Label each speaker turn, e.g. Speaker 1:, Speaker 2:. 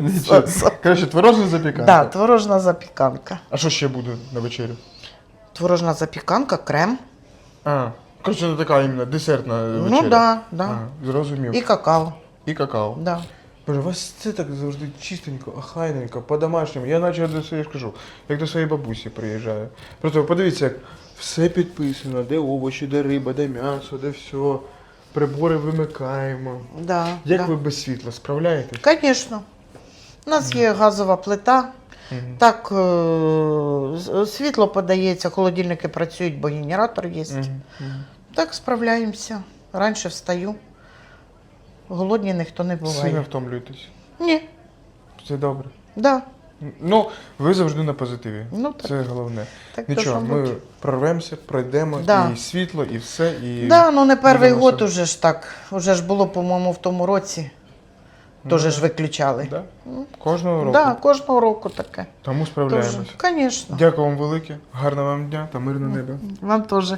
Speaker 1: Нічого. Коротше, творожна запіканка.
Speaker 2: Да, творожна запіканка.
Speaker 1: А що ще буде на вечерю?
Speaker 2: Творожна запіканка, крем.
Speaker 1: А, коротше, не така іменно десертна вечеря.
Speaker 2: Ну да, да.
Speaker 1: А, зрозумів.
Speaker 2: І какао.
Speaker 1: І какао.
Speaker 2: Да.
Speaker 1: Боже, у вас це так завжди чистенько, охайненько, по-домашньому. Я наче до своєї кажу, як до своєї бабусі приїжджаю. Просто подивіться, як все підписано, де овочі, де риба, де м'ясо, де все. Прибори вимикаємо.
Speaker 2: Да,
Speaker 1: Як
Speaker 2: да.
Speaker 1: ви без світла справляєтесь?
Speaker 2: Звісно. У нас є газова плита. Так, е, світло подається, холодильники працюють, бо генератор є. Так справляємося. Раніше встаю. Голодні ніхто не
Speaker 1: Сильно
Speaker 2: буває.
Speaker 1: втомлюєтесь.
Speaker 2: Ні,
Speaker 1: Це добре.
Speaker 2: да.
Speaker 1: Ну, ви завжди на позитиві.
Speaker 2: Ну, так.
Speaker 1: Це головне.
Speaker 2: Так
Speaker 1: Нічого, ми
Speaker 2: бути.
Speaker 1: прорвемося, пройдемо
Speaker 2: Да.
Speaker 1: і світло, і все. І...
Speaker 2: Да, ну не перший год уже ж так. Уже ж було, по-моєму, в тому році. Теж ж виключали.
Speaker 1: Да? Кожного року.
Speaker 2: Да, кожного року таке.
Speaker 1: Тому
Speaker 2: Тоже.
Speaker 1: справляємось.
Speaker 2: Звісно.
Speaker 1: Дякую вам велике, гарного вам дня та мирного неба.
Speaker 2: Вам теж.